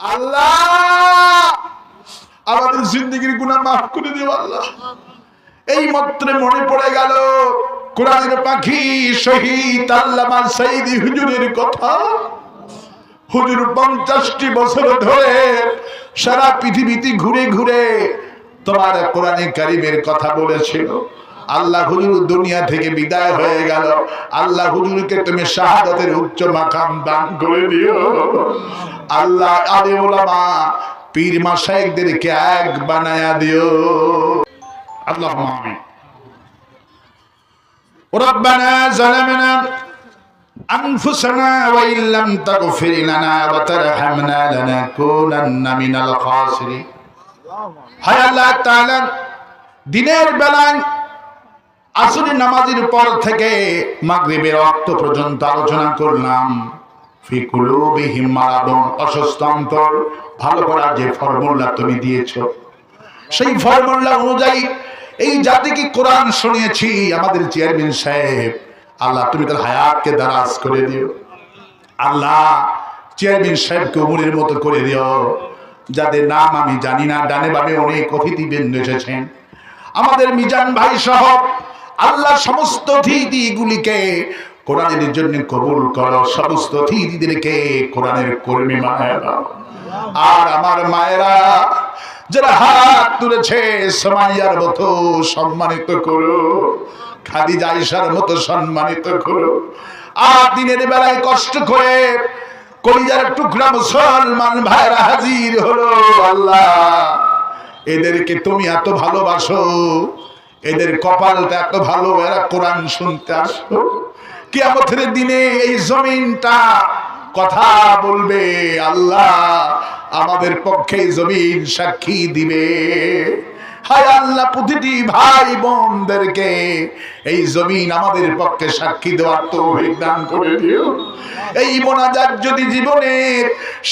আল্লাহ! আমাদের জিন্দগির গুণা মাফ করে দিও আল্লাহ। এই মাত্রে মনে পড়ে গেল, কোরআনের পাখি শহীদ আল্লামা সাইদি হুজুরের কথা। হুজুর পঞ্চাশটি বছর ধরে সারা পৃথিবীতে ঘুরে ঘুরে তোমার কোরআনে কারিমের কথা বলেছিল। আল্লাহ হুজুর দুনিয়া থেকে বিদায় হয়ে গেল আল্লাহ হুজুরকে তুমি শাহাদাতের উচ্চ মাকাম দান করে দিও আল্লাহ আলে ওলামা পীর মাসাইকদেরকে এক বানায়া দিও আল্লাহ আমিন ربنا ظلمنا أنفسنا وإن لم تغفر لنا وترحمنا لنكونن من الخاسرين হায় আল্লাহ তাআলা দিনের বেলায় আসরের নামাজের পর থেকে মাগরিবের রক্ত পর্যন্ত আলোচনা করলাম। ফি কুলুবিহিম মারাদুন, অসুস্থ অন্তর, ভালো করার যে ফর্মুলা তুমি দিয়েছ। সেই ফর্মুলা অনুযায়ী এই জাতিকে কোরআন শুনিয়েছি আমাদের চেয়ারম্যান সাহেব। আল্লাহ, তুমি তার হায়াতকে দারাজ করে দিও। আল্লাহ, চেয়ারম্যান সাহেবকে উমরের মতো করে দিও। যাদের নাম আমি জানি না, ডানে বামে অনেক অতিথিবৃন্দ এসেছেন। আমাদের মিজান ভাই সহ আল্লাহ সমস্ত অতিথিগুলিকে কোরআনের জন্য কবুল করো, সমস্ত অতিথিদেরকে কোরআনের কর্মী মায়া দাও। আর আমার মায়েরা, যারা হাত তুলেছে সমাইয়ার মতো সম্মানিত করো, খাদিজা আয়েশার মতো সম্মানিত করো। আর দিনের বেলায় কষ্ট করে কলিজার টুকরা মুসলমান ভাইরা হাজির হলো আল্লাহ। এদেরকে তুমি এত ভালোবাসো এদের কপালটা এত ভালো, এরা কোরআন শুনতে আসো কিয়ামতের দিনে এই জমিনটা কথা বলবে, আল্লাহ আমাদের পক্ষে জমিন সাক্ষী দিবে। হায় আল্লাহ, প্রতিটি ভাই বোনদেরকে এই জমিন আমাদের পক্ষে সাক্ষী দেওয়ার তো দান করে দিও। এই মোনাজাত যদি জীবনের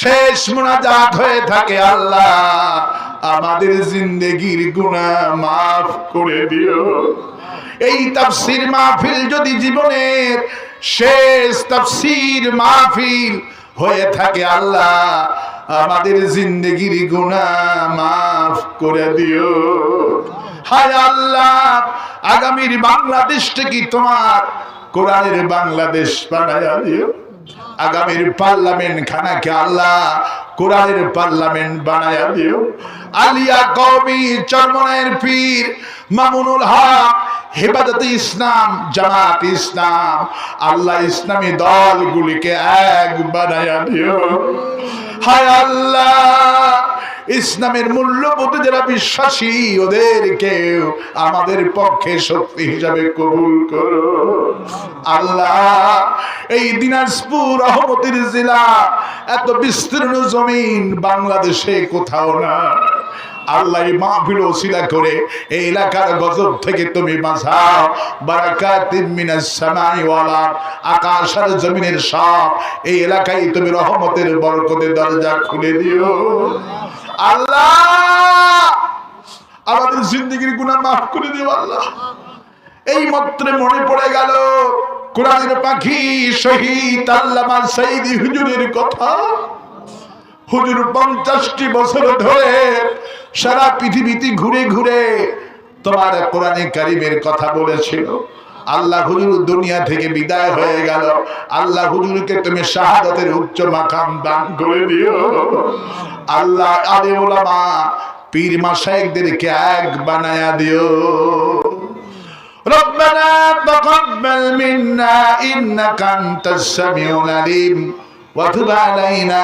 শেষ মোনাজাত হয়ে থাকে, আল্লাহ আমাদের জিন্দেগির গুণা মাফ করে দিও। এই তাফসির মাহফিল যদি জীবনের শেষ তাফসির মাহফিল হয়ে থাকে, আল্লাহ আমাদের জিন্দগির গুণা মাফ করে দিও। হায় আল্লাহ, আগামীর বাংলাদেশটা কি তোমার কোরআনের বাংলাদেশ বানায়া দিও। আগামীর পার্লামেন্ট খানাকে আল্লাহ কোরআনের পার্লামেন্ট বানায়া দিও। আলিয়া কওমি চরমনায়ের পীর মামুনুল হক, হেফাজতে ইসলাম, জামাত ইসলাম। আল্লাহ ইসলামী দলগুলিকে এক বানায়া দিও। হায় আল্লাহ, ইসলামের মূল্যবোধে যারা বিশ্বাসী, ওদেরকে আমাদের পক্ষে শক্তি হিসাবে কবুল করো। আল্লাহ, এই দিনাজপুর, রহমতের জেলা, এত বিস্তীর্ণ জমিন বাংলাদেশে কোথাও না আল্লাহ মাহফিল ওসিলা করে এই এলাকার গজব থেকে তুমি বাঁচাও। বারাকাতিম মিনাস জমিনের সব এই এলাকায় তুমি রহমতের বরকতের দরজা খুলে দিও। আল্লাহ! আমাদের জিন্দগির মাফ করে দিও আল্লাহ। এই মাত্রে মনে পড়ে গেল, কোরআনের পাখি শহীদ আল্লামা সাইদি হুজুরের কথা। হুজুর পঞ্চাশটি বছর ধরে সারা পৃথিবীতে ঘুরে ঘুরে তোমার কোরআনে কারিমের কথা বলেছিল আল্লাহ হুজুর দুনিয়া থেকে বিদায় হয়ে গেল আল্লাহ হুজুরকে তুমি শাহাদাতের উচ্চ মাকাম দান করে দিও আল্লাহ আলে ওলামা পীর মাসাইকদেরকে এক বানায়া দিও ربنا تقبل منا إنك أنت السميع العليم وتب علينا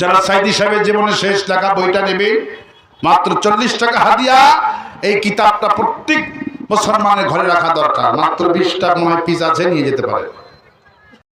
যারা সাইদি সাহেবের জীবনে শেষ লেখা বইটা নেবেন মাত্র চল্লিশ টাকা হাদিয়া, এই কিতাবটা প্রত্যেক মুসলমানের ঘরে রাখা দরকার। মাত্র বিশটা মনে পিস আছে, নিয়ে যেতে পারে।